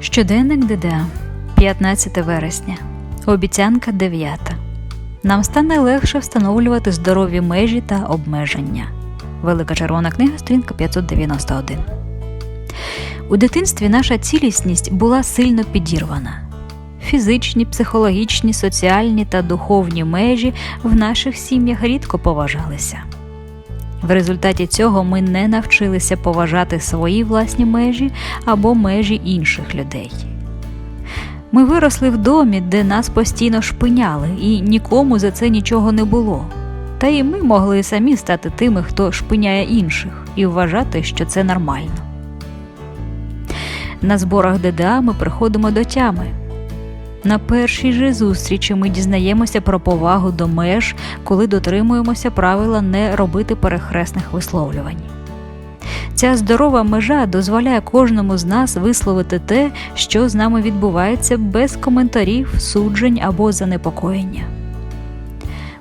Щоденник ДДА, 15 вересня. Обіцянка 9. Нам стане легше встановлювати здорові межі та обмеження. Велика червона книга, сторінка 591. У дитинстві наша цілісність була сильно підірвана. Фізичні, психологічні, соціальні та духовні межі в наших сім'ях рідко поважалися. В результаті цього ми не навчилися поважати свої власні межі або межі інших людей. Ми виросли в домі, де нас постійно шпиняли, і нікому за це нічого не було. Та і ми могли самі стати тими, хто шпиняє інших, і вважати, що це нормально. На зборах ДДА ми приходимо до тями. На першій же зустрічі ми дізнаємося про повагу до меж, коли дотримуємося правила не робити перехресних висловлювань. Ця здорова межа дозволяє кожному з нас висловити те, що з нами відбувається без коментарів, суджень або занепокоєння.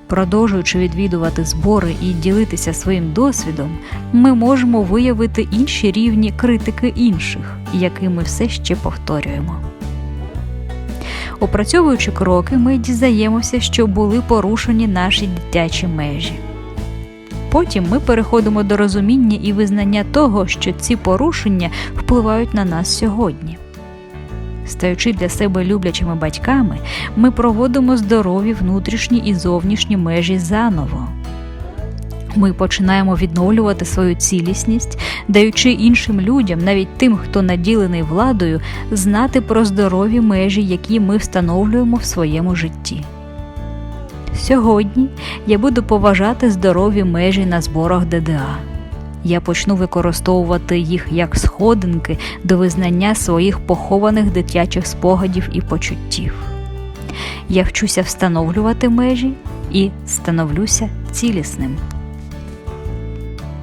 Продовжуючи відвідувати збори і ділитися своїм досвідом, ми можемо виявити інші рівні критики інших, які ми все ще повторюємо. Опрацьовуючи кроки, ми дізнаємося, що були порушені наші дитячі межі. Потім ми переходимо до розуміння і визнання того, що ці порушення впливають на нас сьогодні. Стаючи для себе люблячими батьками, ми проводимо здорові внутрішні і зовнішні межі заново. Ми починаємо відновлювати свою цілісність, даючи іншим людям, навіть тим, хто наділений владою, знати про здорові межі, які ми встановлюємо в своєму житті. Сьогодні я буду поважати здорові межі на зборах ДДА. Я почну використовувати їх як сходинки до визнання своїх похованих дитячих спогадів і почуттів. Я вчуся встановлювати межі і становлюся цілісним.